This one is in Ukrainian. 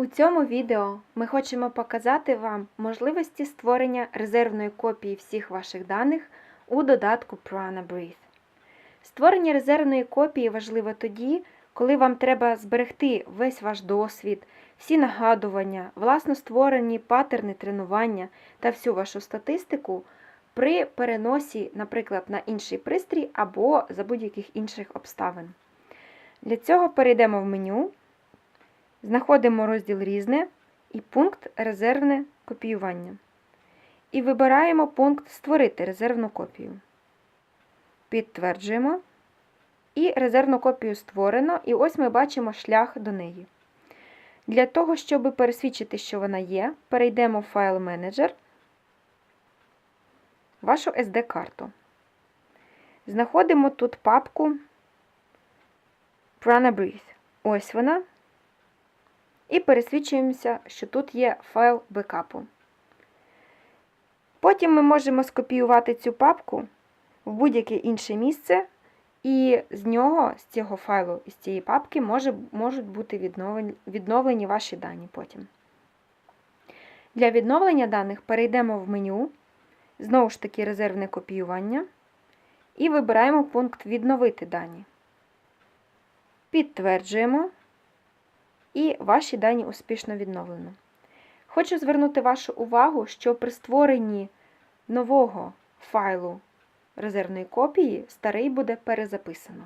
У цьому відео ми хочемо показати вам можливості створення резервної копії всіх ваших даних у додатку Prana Breathe. Створення резервної копії важливо тоді, коли вам треба зберегти весь ваш досвід, всі нагадування, власно створені паттерни тренування та всю вашу статистику при переносі, наприклад, на інший пристрій або за будь-яких інших обставин. Для цього перейдемо в меню. Знаходимо розділ Різне і пункт Резервне копіювання. І вибираємо пункт Створити резервну копію. Підтверджуємо. І резервну копію створено, і ось ми бачимо шлях до неї. Для того, щоб пересвідчити, що вона є, перейдемо в файл менеджер, вашу SD-карту. Знаходимо тут папку Prana Breathe. Ось вона. І пересвідчуємося, що тут є файл бекапу. Потім ми можемо скопіювати цю папку в будь-яке інше місце, і з нього, з цього файлу, з цієї папки, може, можуть бути відновлені, відновлені ваші дані потім. Для відновлення даних перейдемо в меню, знову ж таки, резервне копіювання, і вибираємо пункт Відновити дані. Підтверджуємо і ваші дані успішно відновлено. Хочу звернути вашу увагу, що при створенні нового файлу резервної копії старий буде перезаписано.